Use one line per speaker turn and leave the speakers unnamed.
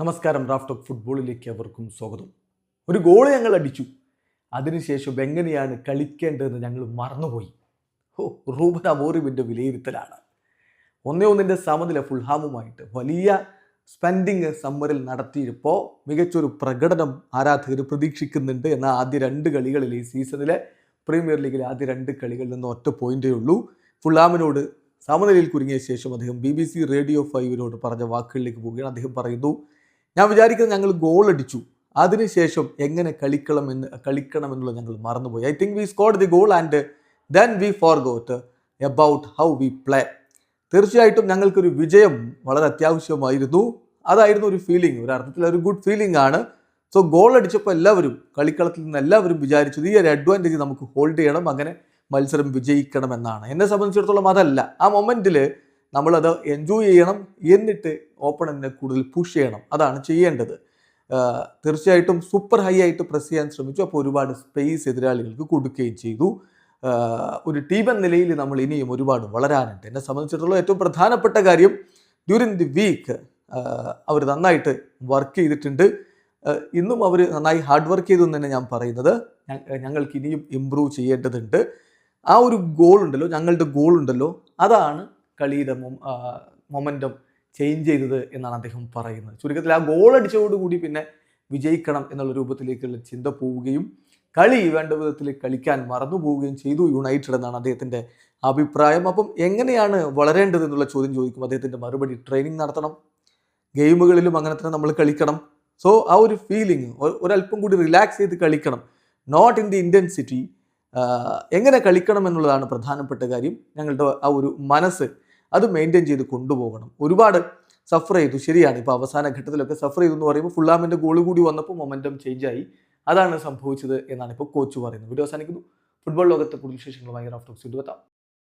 നമസ്കാരം raft of ഫുട്ബോളിലേക്ക് അവർക്കും സ്വാഗതം. ഒരു ഗോൾ ഞങ്ങൾ അടിച്ചു. അതിനുശേഷം എങ്ങനെയാണ് കളിക്കേണ്ടതെന്ന് ഞങ്ങൾ മറന്നുപോയി. ഓ റൂബൻ അമോറിമിന്റെ വിലയിരുത്തലാണ്. ഒന്നേ ഒന്നിന്റെ സമനില ഫുൾഹാമുമായിട്ട് വലിയ സ്പെൻഡിങ് സമ്മറിൽ നടത്തിയപ്പോൾ മികച്ചൊരു പ്രകടനം ആരാധകർ പ്രതീക്ഷിക്കുന്നുണ്ട് എന്ന ആദ്യ രണ്ട് കളികളിൽ ഈ സീസണിലെ പ്രീമിയർ ലീഗിലെ ആദ്യ രണ്ട് കളികളിൽ നിന്ന് ഒറ്റ പോയിന്റേ ഉള്ളൂ. ഫുൾഹാമിനോട് സമനിലയിൽ കുരുങ്ങിയ ശേഷം അദ്ദേഹം ബി ബി സി റേഡിയോ ഫൈവിനോട് പറഞ്ഞ വാക്കുകളിലേക്ക് പോവുകയാണ്. അദ്ദേഹം പറയുന്നു ഞാൻ വിചാരിക്കുന്നത് ഞങ്ങൾ ഗോൾ അടിച്ചു. അതിനുശേഷം എങ്ങനെ കളിക്കണം എന്ന് കളിക്കണം എന്നുള്ളത് ഞങ്ങൾ മറന്നുപോയി. I think we scored the goal and then we forgot about how we play തീർച്ചയായിട്ടും ഞങ്ങൾക്കൊരു വിജയം വളരെ അത്യാവശ്യമായിരുന്നു. അതായിരുന്നു ഒരു ഫീലിംഗ് ഒരു അർത്ഥത്തിൽ ഒരു ഗുഡ് ഫീലിംഗ് ആണ്. സോ ഗോൾ അടിച്ചപ്പോൾ എല്ലാവരും കളിക്കളത്തിൽ നിന്ന് എല്ലാവരും വിചാരിച്ചത് ഈ ഒരു അഡ്വാന്റേജ് നമുക്ക് ഹോൾഡ് ചെയ്യണം അങ്ങനെ മത്സരം വിജയിക്കണം എന്നാണ് എന്നെ സംബന്ധിച്ചിടത്തോളം അതല്ല. ആ മൊമെന്റിൽ നമ്മളത് എൻജോയ് ചെയ്യണം എന്നിട്ട് ഓപ്പണറിനെ കൂടുതൽ പുഷ് ചെയ്യണം. അതാണ് ചെയ്യേണ്ടത്. തീർച്ചയായിട്ടും സൂപ്പർ ഹൈ ആയിട്ട് പ്രസ് ചെയ്യാൻ ശ്രമിച്ചു. അപ്പോൾ ഒരുപാട് സ്പേസ് എതിരാളികൾക്ക് കൊടുക്കുകയും ചെയ്തു. ഒരു ടീം എന്ന നിലയിൽ നമ്മൾ ഇനിയും ഒരുപാട് വളരാനുണ്ട്. എന്നെ സംബന്ധിച്ചിടത്തോളം ഏറ്റവും പ്രധാനപ്പെട്ട കാര്യം ഡ്യൂറിങ് ദി വീക്ക് അവർ നന്നായിട്ട് വർക്ക് ചെയ്തിട്ടുണ്ട്. ഇന്നും അവർ നന്നായി ഹാർഡ് വർക്ക് ചെയ്തു എന്ന് തന്നെ ഞാൻ പറയുന്നത്. ഞങ്ങൾക്ക് ഇനിയും ഇമ്പ്രൂവ് ചെയ്യേണ്ടതുണ്ട്. ആ ഒരു ഗോൾ ഉണ്ടല്ലോ ഞങ്ങളുടെ ഗോൾ ഉണ്ടല്ലോ. അതാണ് കളിയുടെ മൊമെന്റം ചേഞ്ച് ചെയ്തത് എന്നാണ് അദ്ദേഹം പറയുന്നത്. ചുരുക്കത്തിൽ ആ ഗോൾ അടിച്ചതോടുകൂടി പിന്നെ വിജയിക്കണം എന്നുള്ള രൂപത്തിലേക്കുള്ള ചിന്ത പോവുകയും കളി വേണ്ട വിധത്തിൽ കളിക്കാൻ മറന്നു പോവുകയും ചെയ്തു യുണൈറ്റഡ് എന്നാണ് അദ്ദേഹത്തിന്റെ അഭിപ്രായം. അപ്പം എങ്ങനെയാണ് വളരേണ്ടത് എന്നുള്ള ചോദ്യം ചോദിക്കും അദ്ദേഹത്തിന്റെ മറുപടി ട്രെയിനിങ് നടത്തണം ഗെയിമുകളിലും അങ്ങനെ തന്നെ നമ്മൾ കളിക്കണം. സോ ആ ഒരു ഫീലിംഗ് ഒരല്പം കൂടി റിലാക്സ് ചെയ്ത് കളിക്കണം. നോട്ട് ഇൻ ദി ഇന്റൻസിറ്റി എങ്ങനെ കളിക്കണം എന്നുള്ളതാണ് പ്രധാനപ്പെട്ട കാര്യം. ഞങ്ങളുടെ ആ ഒരു മനസ്സ് അത് മെയിന്റെയിൻ ചെയ്ത് കൊണ്ടുപോകണം. ഒരുപാട് സഫർ ചെയ്തു. ശരിയാണ്. ഇപ്പോൾ അവസാന ഘട്ടത്തിലൊക്കെ സഫർ ചെയ്തു എന്ന് പറയുമ്പോൾ ഫുള്ളാമിന്റെ ഗോൾ കൂടി വന്നപ്പോൾ മൊമെന്റം ആയി. അതാണ് സംഭവിച്ചത് എന്നാണ് ഇപ്പോൾ കോച്ച് പറയുന്നത്. വീഡിയോ അവസാനിക്കുന്നു. ഫുട്ബോൾ ലോകത്തെ കൂടുതൽ വിശേഷങ്ങൾ വിശേഷങ്ങളുമായി റാഫ്റ്റോക്സ് എത്താം.